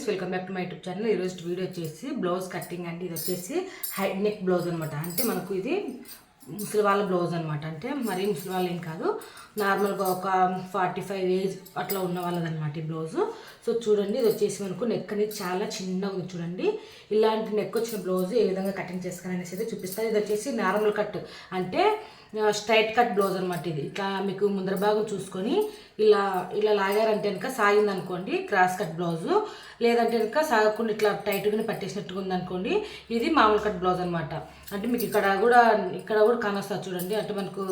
Friends welcome back to my YouTube channel. ఈరోజు video వచ్చేసి blouse cutting అండి. ఇది వచ్చేసి హై నెక్ బ్లౌజ్ అనమాట అంటే మనకు ఇది ముసలి వాళ్ళ బ్లౌజ్ అనమాట అంటే మరీ ముసలి వాళ్ళు ఏం కాదు. నార్మల్గా ఒక ఫార్టీ ఫైవ్ ఏజ్ అట్లా ఉన్న వాళ్ళదన్నమాట ఈ బ్లౌజ్. సో చూడండి ఇది వచ్చేసి మనకు నెక్ అనేది చాలా చిన్నగా ఉంది చూడండి. ఇలాంటి నెక్ వచ్చిన బ్లౌజ్ ఏ విధంగా కటింగ్ చేసుకోవాలనేసి అయితే చూపిస్తాను. ఇది వచ్చేసి నార్మల్ కట్ అంటే స్ట్రైట్ కట్ బ్లౌజ్ అనమాట ఇది. ఇట్లా మీకు ముందర భాగం చూసుకొని ఇలా ఇలా లాగారంటే కనుక సాగిందనుకోండి క్రాస్ కట్ బ్లౌజు. లేదంటే కనుక సాగకుండా ఇట్లా టైట్గా పట్టేసినట్టుగా ఉందనుకోండి ఇది మామూలు కట్ బ్లౌజ్ అనమాట అంటే మీకు ఇక్కడ కూడా ఇక్కడ కూడా కానొస్తారు చూడండి. అంటే మనకు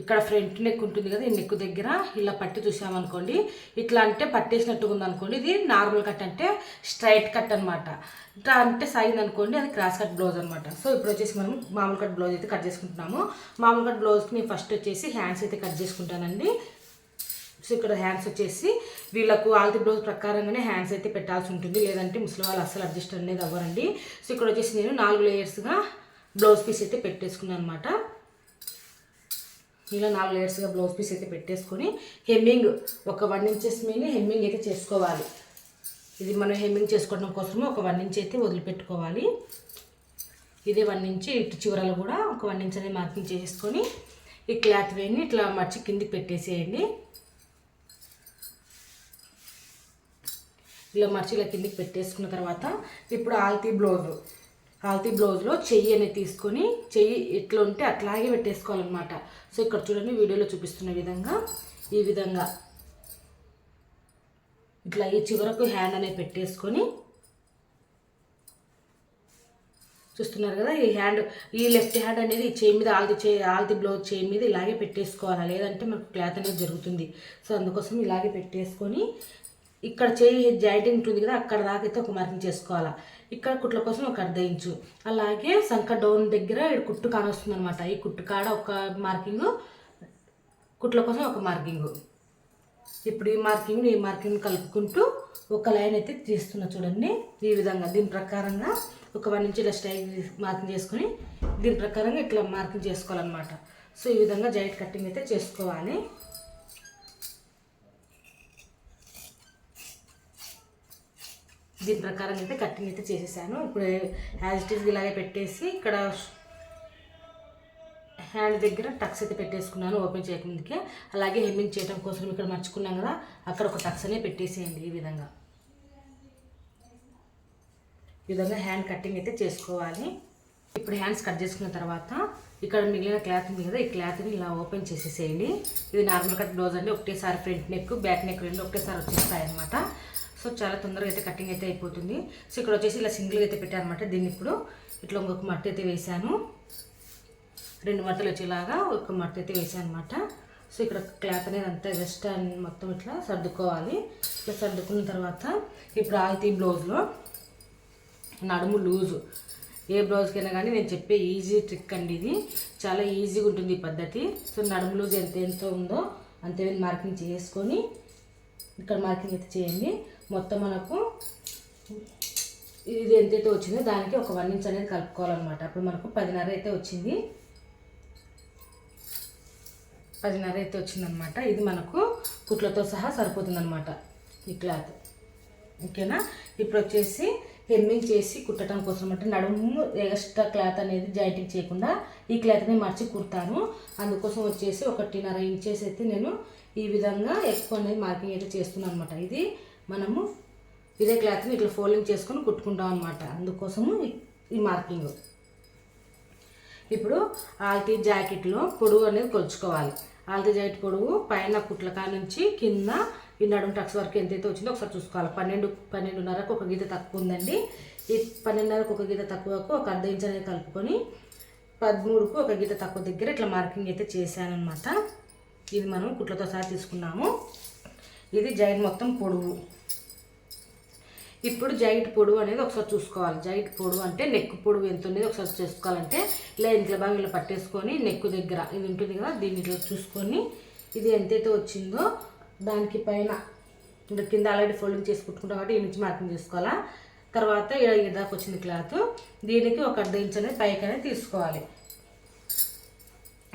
ఇక్కడ ఫ్రంట్ నెక్ ఉంటుంది కదా ఈ నెక్ దగ్గర ఇలా పట్టి చూసామనుకోండి ఇట్లా అంటే పట్టేసినట్టుగా ఉంది అనుకోండి ఇది నార్మల్ కట్ అంటే స్ట్రైట్ కట్ అనమాట ఇట్లా అంటే సాగింది అనుకోండి అది క్రాస్ కట్ బ్లౌజ్ అనమాట సో ఇప్పుడు వచ్చేసి మనం మామూలు కట్ బ్లౌజ్ అయితే కట్ చేసుకుంటున్నాము. మామూలు కట్ బ్లౌజ్కి నేను ఫస్ట్ వచ్చేసి హ్యాండ్స్ అయితే కట్ చేసుకుంటానండి. సో ఇక్కడ హ్యాండ్స్ వచ్చేసి వీళ్ళకు ఆల్తి బ్లౌజ్ ప్రకారంగానే హ్యాండ్స్ అయితే పెట్టాల్సి ఉంటుంది. లేదంటే ముసలి వాళ్ళు అస్సలు అడ్జస్ట్ అనేది అవ్వరండి. సో ఇక్కడ వచ్చేసి నేను నాలుగు లేయర్స్గా బ్లౌజ్ పీస్ అయితే పెట్టేసుకున్నాను అనమాట ఇలా నాలుగు లేయర్స్గా బ్లౌజ్ పీస్ అయితే పెట్టేసుకొని హెమ్మింగ్ ఒక వన్ ఇంచెస్ మీద హెమ్మింగ్ అయితే చేసుకోవాలి. ఇది మనం హెమ్మింగ్ చేసుకోవడం కోసము ఒక వన్ ఇంచ్ అయితే వదిలిపెట్టుకోవాలి. ఇదే వన్ ఇంచ్ ఇటు చివరలు కూడా ఒక వన్ ఇంచ్ అనేది మార్కింగ్ చేసుకొని ఈ క్లాత్ వేయండి ఇట్లా మర్చి కిందికి పెట్టేసేయండి. ఇలా మర్చి ఇలా కిందికి పెట్టేసుకున్న తర్వాత ఇప్పుడు ఆల్తీ బ్లౌజ్. ఆల్తీ బ్లౌజ్లో చెయ్యి అనేది తీసుకొని చెయ్యి ఎట్లా ఉంటే అట్లాగే పెట్టేసుకోవాలన్నమాట. సో ఇక్కడ చూడండి వీడియోలో చూపిస్తున్న విధంగా ఈ విధంగా ఇట్లా ఈ చివరకు హ్యాండ్ అనేది పెట్టేసుకొని చూస్తున్నారు కదా ఈ హ్యాండ్ ఈ లెఫ్ట్ హ్యాండ్ అనేది చేయి మీద ఆల్ది చే ఆల్తి బ్లౌజ్ చేయి మీద ఇలాగే పెట్టేసుకోవాలి? లేదంటే మనకు క్లాత్ అనేది జరుగుతుంది. సో అందుకోసం ఇలాగే పెట్టేసుకొని ఇక్కడ చేయి జాయింటింగ్ ఉంటుంది కదా అక్కడ దాకైతే ఒక మార్కింగ్ చేసుకోవాలా. ఇక్కడ కుట్ల కోసం ఒక అర్ధ ఇంచు. అలాగే సంక డౌన్ దగ్గర ఇక్కడ కుట్టు కానొస్తుంది అనమాట ఈ కుట్టు కాడ ఒక మార్కింగ్ కుట్ల కోసం ఒక మార్కింగ్ ఇప్పుడు ఈ మార్కింగ్ ఈ మార్కింగ్ కలుపుకుంటూ ఒక లైన్ అయితే తీస్తున్నా చూడండి. ఈ విధంగా దీని ప్రకారంగా ఒక వన్ ఇంచ్ ఇలా స్టైల్ మార్కింగ్ చేసుకొని దీని ప్రకారంగా ఇట్లా మార్కింగ్ చేసుకోవాలన్నమాట. సో ఈ విధంగా జాయింట్ కటింగ్ అయితే చేసుకోవాలి. దీని ప్రకారం అయితే కటింగ్ అయితే చేసేసాను. ఇప్పుడు యాజ్ ఇట్ ఈజ్ ఇలాగే పెట్టేసి ఇక్కడ హ్యాండ్ దగ్గర టక్స్ అయితే పెట్టేసుకున్నాను ఓపెన్ చేయకముందుకే అలాగే హెమ్మింగ్ చేయడం కోసం ఇక్కడ మర్చుకున్నాం కదా అక్కడ ఒక టక్స్ అనే పెట్టేసేయండి ఈ విధంగా. ఈ విధంగా హ్యాండ్ కటింగ్ అయితే చేసుకోవాలి. ఇప్పుడు హ్యాండ్స్ కట్ చేసుకున్న తర్వాత ఇక్కడ మిగిలిన క్లాత్ ఉంది కదా ఈ క్లాత్ని ఇలా ఓపెన్ చేసేసేయండి. ఇది నార్మల్ కట్ బ్లౌజ్ అండి ఒకటేసారి ఫ్రంట్ నెక్ బ్యాక్ నెక్ రెండు ఒకటేసారి వచ్చేస్తాయి అనమాట సో చాలా తొందరగా అయితే కటింగ్ అయితే అయిపోతుంది. సో ఇక్కడ వచ్చేసి ఇలా సింగిల్గా అయితే పెట్టాను అనమాట దీన్ని ఇప్పుడు. ఇట్లా ఇంకొక మట్టి అయితే వేసాను రెండు మట్టలు వచ్చేలాగా ఒక మట్టి అయితే వేసాను అనమాట సో ఇక్కడ క్లాత్ అనేది అంతా జస్ట్ మొత్తం ఇట్లా సర్దుకోవాలి. ఇట్లా సర్దుకున్న తర్వాత ఇప్పుడు ఆల్తీ బ్లౌజ్లో నడుము లూజు. ఏ బ్లౌజ్కైనా కానీ నేను చెప్పే ఈజీ ట్రిక్ అండి ఇది. చాలా ఈజీగా ఉంటుంది ఈ పద్ధతి. సో నడుము లూజ్ ఎంత ఎంత ఉందో అంతే మార్కింగ్ చేసుకొని ఇక్కడ మార్కింగ్ అయితే చేయండి. మొత్తం మనకు ఇది ఎంతైతే వచ్చిందో దానికి ఒక వన్ ఇంచ్ అనేది కలుపుకోవాలన్నమాట. అప్పుడు మనకు పదిన్నర అయితే వచ్చింది. పదిన్నర అయితే వచ్చిందనమాట ఇది మనకు కుట్లతో సహా సరిపోతుందనమాట ఈ క్లాత్. ఓకేనా? ఇప్పుడు వచ్చేసి హెమ్మింగ్ చేసి కుట్టడం కోసం అంటే నడుము ఎక్స్ట్రా క్లాత్ అనేది జాయింటింగ్ చేయకుండా ఈ క్లాత్ని మార్చి కుడతాను. అందుకోసం వచ్చేసి ఒకటిన్నర ఇంచెస్ అయితే నేను ఈ విధంగా ఎక్కువ అనేది మార్కింగ్ అయితే చేస్తున్నాను అనమాట ఇది మనము ఇదే క్లాత్ని ఇట్లా ఫోల్డింగ్ చేసుకొని కుట్టుకుంటాం అనమాట అందుకోసము ఈ మార్కింగ్. ఇప్పుడు ఆల్తీ జాకెట్లో పొడవు అనేది కొలుచుకోవాలి. ఆల్తీ జాకెట్ పొడవు పైన కుట్లకా నుంచి కింద ఈ నడుము టక్స్ వరకు ఎంతైతే వచ్చిందో ఒకసారి చూసుకోవాలి. పన్నెండు పన్నెండున్నరకు ఒక గీత తక్కువ ఉందండి. ఈ పన్నెండున్నరకు ఒక గీత తక్కువకు ఒక అర్ధ ఇంచ్ అనేది కలుపుకొని పదమూడుకు ఒక గీత తక్కువ దగ్గర ఇట్లా మార్కింగ్ అయితే చేశాను ఇది మనం కుట్లతో సహా తీసుకున్నాము. ఇది జైట్ మొత్తం పొడవు. ఇప్పుడు జైట్ పొడువు అనేది ఒకసారి చూసుకోవాలి. జైట్ పొడవు అంటే నెక్ పొడువు ఎంత ఉండేది ఒకసారి చేసుకోవాలంటే ఇలా ఇంట్లో బాగా ఇలా పట్టేసుకొని నెక్ దగ్గర ఇది ఉంటుంది కదా దీన్ని ఇట్లా చూసుకొని ఇది ఎంతైతే వచ్చిందో దానికి పైన ఇంకా కింద ఆల్రెడీ ఫోల్డింగ్ చేసి కుట్టుకుంటాం కాబట్టి ఈ నుంచి మార్కింగ్ చేసుకోవాలా. తర్వాత ఇలా ఈ వచ్చింది క్లాత్ దీనికి ఒక అర్ధ ఇంచ్ అనేది పైకి అనేది తీసుకోవాలి.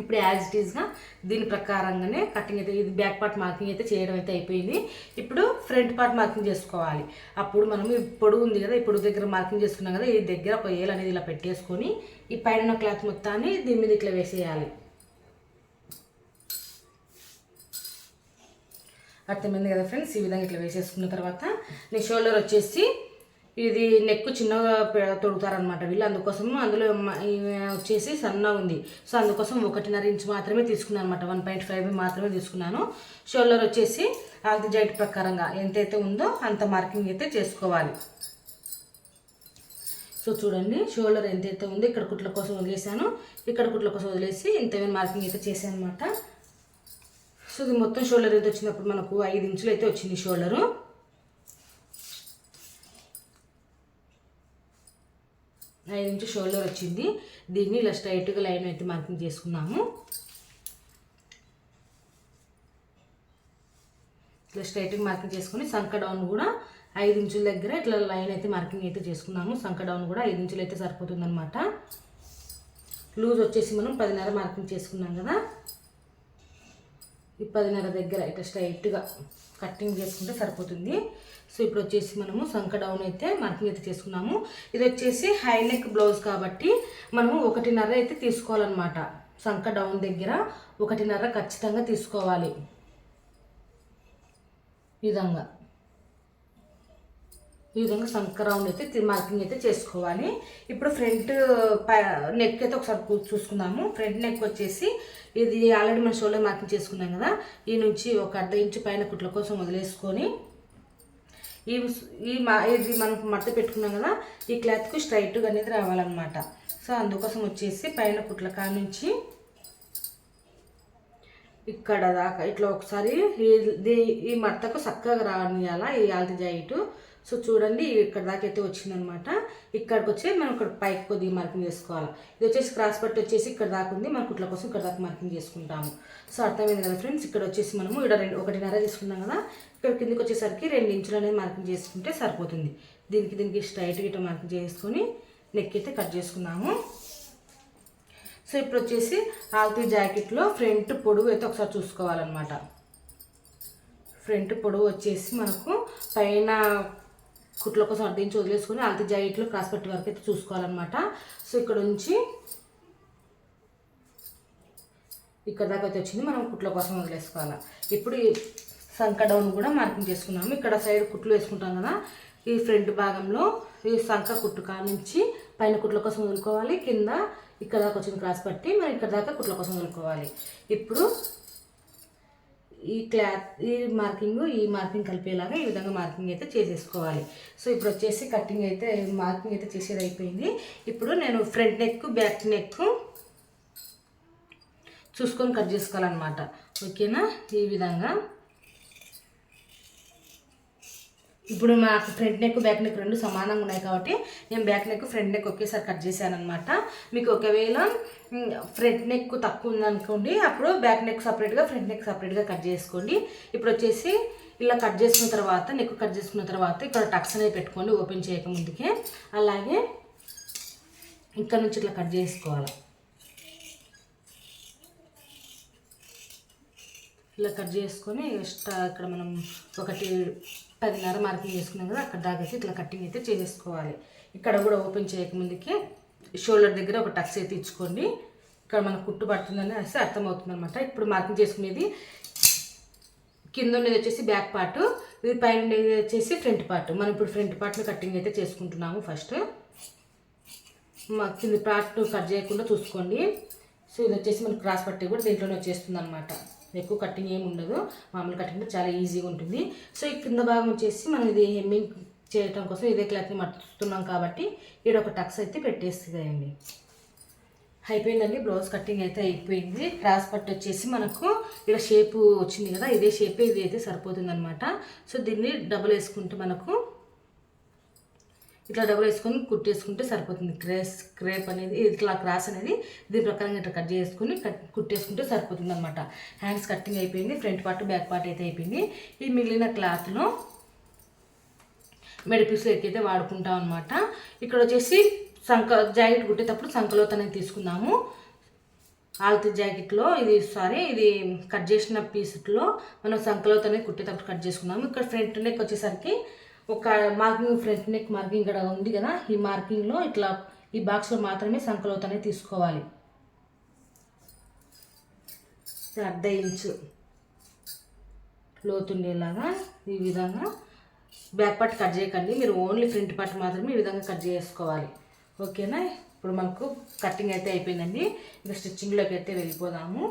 ఇప్పుడు యాజ్ ఇట్ ఈస్గా దీని ప్రకారంగానే కటింగ్ అయితే ఇది బ్యాక్ పార్ట్ మార్కింగ్ అయితే చేయడం అయితే అయిపోయింది. ఇప్పుడు ఫ్రంట్ పార్ట్ మార్కింగ్ చేసుకోవాలి. అప్పుడు మనం ఇప్పుడు పొడుగు ఉంది కదా ఇప్పుడు దగ్గర మార్కింగ్ చేసుకున్నాం కదా ఈ దగ్గర ఒక ఏలు అనేది ఇలా పెట్టేసుకొని ఈ పైన క్లాత్ మొత్తాన్ని దీని మీద ఇట్లా వేసేయాలి. అర్థమైంది కదా ఫ్రెండ్స్ ఈ విధంగా ఇట్లా వేసేసుకున్న తర్వాత నీ షోల్డర్ వచ్చేసి ఇది నెక్ చిన్నగా తొడుగుతారనమాట వీళ్ళు. అందుకోసం అందులో వచ్చేసి సన్నగా ఉంది. సో అందుకోసం ఒకటిన్నర ఇంచ్ మాత్రమే తీసుకున్నాను అనమాట వన్ పాయింట్ ఫైవ్ మాత్రమే తీసుకున్నాను. షోల్డర్ వచ్చేసి అది జైట్ ప్రకారంగా ఎంతైతే ఉందో అంత మార్కింగ్ అయితే చేసుకోవాలి. సో చూడండి షోల్డర్ ఎంతైతే ఉందో ఇక్కడ కుట్ల కోసం వదిలేసాను ఇక్కడ కుట్ల కోసం వదిలేసి ఇంతమైన మార్కింగ్ అయితే చేశాను అనమాట సో ఇది మొత్తం షోల్డర్ అయితే వచ్చినప్పుడు మనకు ఐదు ఇంచులు అయితే వచ్చింది షోల్డరు. ఐదు ఇంచు షోల్డర్ వచ్చింది. దీన్ని ఇలా స్ట్రైట్గా లైన్ అయితే మార్కింగ్ చేసుకున్నాము. ఇట్లా స్ట్రైట్గా మార్కింగ్ చేసుకుని సంక డౌన్ కూడా ఐదు ఇంచుల దగ్గర ఇట్లా లైన్ అయితే మార్కింగ్ అయితే చేసుకున్నాము. సంక డౌన్ కూడా ఐదు ఇంచులు అయితే సరిపోతుందనమాట లూజ్ వచ్చేసి మనం పదిన్నర మార్కింగ్ చేసుకున్నాం కదా. ఈ పదిన్నర దగ్గర ఇట్లా స్ట్రైట్గా కటింగ్ చేసుకుంటే సరిపోతుంది. సో ఇప్పుడు వచ్చేసి మనము సంక డౌన్ అయితే మార్కింగ్ అయితే చేసుకున్నాము. ఇది వచ్చేసి హై నెక్ బ్లౌజ్ కాబట్టి మనము ఒకటిన్నర అయితే తీసుకోవాలన్నమాట. సంక డౌన్ దగ్గర ఒకటిన్నర ఖచ్చితంగా తీసుకోవాలి. ఈ విధంగా. ఈ విధంగా సంక రౌండ్ అయితే మార్కింగ్ అయితే చేసుకోవాలి. ఇప్పుడు ఫ్రంట్ నెక్ అయితే ఒకసారి చూసుకుందాము. ఫ్రంట్ నెక్ వచ్చేసి ఇది ఆల్రెడీ మనం షోలో మార్కింగ్ చేసుకున్నాం కదా. ఈ నుంచి ఒక అర్ధ ఇంచు పైన కుట్ల కోసం వదిలేసుకొని ఈ ఈ మా ఇది మనం మడత పెట్టుకున్నాం కదా ఈ క్లాత్కి స్ట్రైట్గా అనేది రావాలన్నమాట. సో అందుకోసం వచ్చేసి పైన కుట్ల కాడ నుంచి ఇక్కడ దాకా ఇట్లా ఒకసారి ఈ- దీ- ఈ మడతకు చక్కగా రానియాల ఈ ఆల్తి జాయిట్. సో చూడండి ఇక్కడ దాకా అయితే వచ్చిందనమాట. ఇక్కడికి వచ్చి మనం ఇక్కడ పైకి కొద్దిగా మార్కింగ్ చేసుకోవాలి. ఇది వచ్చేసి క్రాస్ పట్టి వచ్చేసి ఇక్కడ దాకా ఉంది. మన కుట్ల కోసం ఇక్కడ దాకా మార్కింగ్ చేసుకుంటాము. సో అర్థమైంది కదా ఫ్రెండ్స్ ఇక్కడ వచ్చేసి మనము ఇక్కడ రెండు ఒకటిన్నర తీసుకున్నాం కదా. ఇక్కడ కిందకి వచ్చేసరికి రెండు ఇంచులు అనేది మార్కింగ్ చేసుకుంటే సరిపోతుంది. దీనికి దీనికి స్ట్రైట్ ఇటు మార్కింగ్ చేసుకొని నెక్ అయితే కట్ చేసుకున్నాము. సో ఇప్పుడు వచ్చేసి ఆల్తీ జాకెట్లో ఫ్రంట్ పొడవు అయితే ఒకసారి చూసుకోవాలన్నమాట. ఫ్రంట్ పొడవు వచ్చేసి మనకు పైన కుట్ల కోసం అడ్డించి వదిలేసుకొని అల్తి జాయిట్లో క్రాస్ పట్టి వరకు అయితే చూసుకోవాలన్నమాట. సో ఇక్కడ నుంచి ఇక్కడ దాకా అయితే వచ్చింది. మనం కుట్ల కోసం వదిలేసుకోవాలి. ఇప్పుడు ఈ సంక డౌన్ కూడా మార్కింగ్ చేసుకున్నాము. ఇక్కడ సైడ్ కుట్లు వేసుకుంటాం కదా ఈ ఫ్రంట్ భాగంలో ఈ సంక కుట్టు కా నుంచి పైన కుట్ల కోసం వదులుకోవాలి. కింద ఇక్కడ దాకా వచ్చిన క్రాస్ పట్టి మరి ఇక్కడ దాకా కుట్ల కోసం వదులుకోవాలి. ఇప్పుడు ఈ క్లాత్ ఈ మార్కింగ్ ఈ మార్కింగ్ కలిపేలాగా ఈ విధంగా మార్కింగ్ అయితే చేసేసుకోవాలి. సో ఇప్పుడు వచ్చేసి కటింగ్ అయితే మార్కింగ్ అయితే చేసేది అయిపోయింది ఇప్పుడు నేను ఫ్రంట్ నెక్ బ్యాక్ నెక్ చూసుకొని కట్ చేసుకోవాలన్నమాట. ఓకేనా? ఈ విధంగా. ఇప్పుడు నాకు ఫ్రంట్ నెక్ బ్యాక్ నెక్ రెండు సమానంగా ఉన్నాయి కాబట్టి నేను బ్యాక్ నెక్ ఫ్రంట్ నెక్ ఒకేసారి కట్ చేశాను అనమాట మీకు ఒకవేళ ఫ్రంట్ నెక్ తక్కువ ఉందనుకోండి అప్పుడు బ్యాక్ నెక్ సపరేట్గా ఫ్రంట్ నెక్ సపరేట్గా కట్ చేసుకోండి. ఇప్పుడు వచ్చేసి ఇలా కట్ చేసుకున్న తర్వాత నెక్ కట్ చేసుకున్న తర్వాత ఇక్కడ టక్స్ అనేది పెట్టుకోండి ఓపెన్ చేయక ముందుకే అలాగే ఇక్కడ నుంచి ఇట్లా కట్ చేసుకోవాలి. ఇలా కట్ చేసుకొని ఎక్స్ట్రా ఇక్కడ మనం ఒకటి పదిన్నర మార్కింగ్ చేసుకున్నాం కదా అక్కడ దాకా ఇట్లా కటింగ్ అయితే చేసేసుకోవాలి ఇక్కడ కూడా ఓపెన్ చేయకముందుకే షోల్డర్ దగ్గర ఒక టక్స్ అయితే ఇచ్చుకోండి. ఇక్కడ మనకు కుట్టు పడుతుందని అనేసి అర్థమవుతుంది అనమాట ఇప్పుడు మార్కింగ్ చేసుకునేది కింద ఉండేది వచ్చేసి బ్యాక్ పార్ట్ ఇది పైన ఉండేది వచ్చేసి ఫ్రంట్ పార్ట్ మనం ఇప్పుడు ఫ్రంట్ పార్ట్లో కటింగ్ అయితే చేసుకుంటున్నాము ఫస్ట్ మా కింది పార్ట్ కట్ చేయకుండా చూసుకోండి. సో ఇది వచ్చేసి మనకు క్రాస్ పట్టి కూడా దీంట్లోనే వచ్చేస్తుంది అనమాట ఎక్కువ కట్టింగ్ ఏమి ఉండదు. మామూలు కట్టింగ్ చాలా ఈజీగా ఉంటుంది. సో ఈ కింద భాగం వచ్చేసి మనం ఇది హెమ్మింగ్ చేయటం కోసం ఇదే క్లాత్ని మట్టుతున్నాం కాబట్టి ఇక్కడ ఒక టక్స్ అయితే పెట్టేస్తుందండి అయిపోయిందండి బ్లౌజ్ కటింగ్ అయితే అయిపోయింది. క్రాస్ పట్టు వచ్చేసి మనకు ఇక్కడ షేపు వచ్చింది కదా ఇదే షేపే ఇది అయితే సరిపోతుంది అనమాట సో దీన్ని డబుల్ వేసుకుంటే మనకు ఇట్లా డబుల్ వేసుకొని కుట్టేసుకుంటే సరిపోతుంది. క్రేస్ క్రేప్ అనేది ఇట్లా క్రాస్ అనేది దీని ప్రకారంగా ఇట్లా కట్ చేసుకుని కట్ కుట్టేసుకుంటే సరిపోతుంది అనమాట హ్యాండ్స్ కటింగ్ అయిపోయింది ఫ్రంట్ పార్ట్ బ్యాక్ పార్ట్ అయితే అయిపోయింది. ఈ మిగిలిన క్లాత్లో మెడిపిల్స్ ఎక్కైతే వాడుకుంటాం అనమాట ఇక్కడ వచ్చేసి సంక జాకెట్ కుట్టేటప్పుడు సంకలోత అనేది తీసుకున్నాము ఆల్తీ జాకెట్లో ఇది సారీ ఇది కట్ చేసిన పీస్లో మనం సంకలతోనే కుట్టేటప్పుడు కట్ చేసుకున్నాము ఇక్కడ ఫ్రంట్ నెక్ వచ్చేసరికి ఒక మార్కింగ్ ఫ్రంట్ నెక్ మార్కింగ్ ఇక్కడ ఉంది కదా ఈ మార్కింగ్లో ఇట్లా ఈ బాక్స్లో మాత్రమే సంకలతోనే తీసుకోవాలి. అర్ధ ఇంచు లోతుండేలాగా ఈ విధంగా బ్యాక్ పార్ట్ కట్ చేయకండి. మీరు ఓన్లీ ఫ్రంట్ పార్ట్ మాత్రమే ఈ విధంగా కట్ చేసుకోవాలి. ఓకేనా ఇప్పుడు మనకు కటింగ్ అయితే అయిపోయిందండి. ఇంకా స్టిచ్చింగ్లోకి అయితే వెళ్ళిపోదాము.